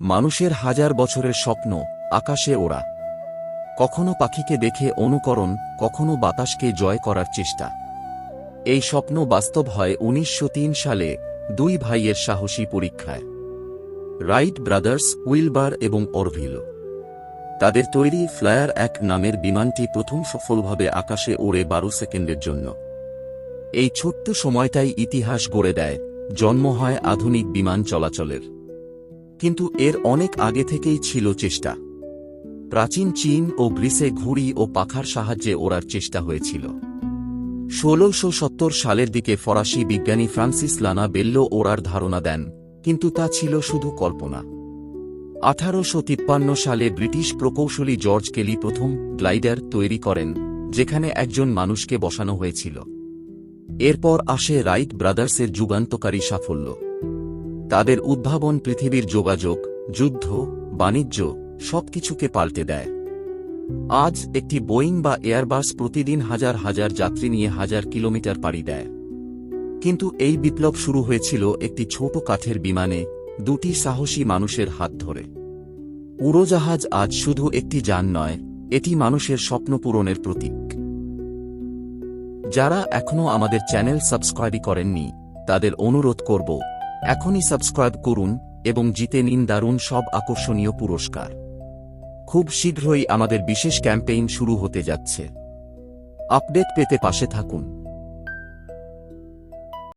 মানুষের হাজার বছরের স্বপ্ন, আকাশে ওড়া। কখনো পাখিকে দেখে অনুকরণ, কখনো বাতাসকে জয় করার চেষ্টা। এই স্বপ্ন বাস্তব হয় উনিশশো তিন সালে দুই ভাইয়ের সাহসী পরীক্ষায়। রাইট ব্রাদার্স উইলবার এবং অরভিল। তাদের তৈরি ফ্লায়ার এক নামের বিমানটি প্রথম সফলভাবে আকাশে ওড়ে বারো সেকেন্ডের জন্য। এই ছোট্ট সময়টাই ইতিহাস গড়ে দেয়, জন্ম হয় আধুনিক বিমান চলাচলের। কিন্তু এর অনেক আগে থেকেই ছিল চেষ্টা। প্রাচীন চীন ও গ্রিসে ঘুড়ি ও পাখার সাহায্যে ওড়ার চেষ্টা হয়েছিল। ষোলোশো সত্তর সালের দিকে ফরাসি বিজ্ঞানী ফ্রান্সিস লানা বেল্লো ওড়ার ধারণা দেন, কিন্তু তা ছিল শুধু কল্পনা। আঠারোশো তিপ্পান্ন সালে ব্রিটিশ প্রকৌশলী জর্জ কেলি প্রথম গ্লাইডার তৈরি করেন, যেখানে একজন মানুষকে বসানো হয়েছিল। এরপর আসে রাইট ব্রাদার্সের যুগান্তকারী সাফল্য। তাদের উদ্ভাবন পৃথিবীর যোগাযোগ, যুদ্ধ, বাণিজ্য, সবকিছুকে পাল্টে দেয়। আজ একটি বোয়িং বা এয়ারবাস প্রতিদিন হাজার হাজার যাত্রী নিয়ে হাজার কিলোমিটার পাড়ি দেয়। কিন্তু এই বিপ্লব শুরু হয়েছিল একটি ছোট কাঠের বিমানে দুটি সাহসী মানুষের হাত ধরে। উড়োজাহাজ আজ শুধু একটি যান নয়, এটি মানুষের স্বপ্ন পূরণের প্রতীক। যারা এখনও আমাদের চ্যানেল সাবস্ক্রাইব করেননি, তাদের অনুরোধ করব এখনই সাবস্ক্রাইব করুন এবং জিতে নিন দারুণ সব আকর্ষণীয় পুরস্কার। খুব শীঘ্রই আমাদের বিশেষ ক্যাম্পেইন শুরু হতে যাচ্ছে। আপডেট পেতে পাশে থাকুন।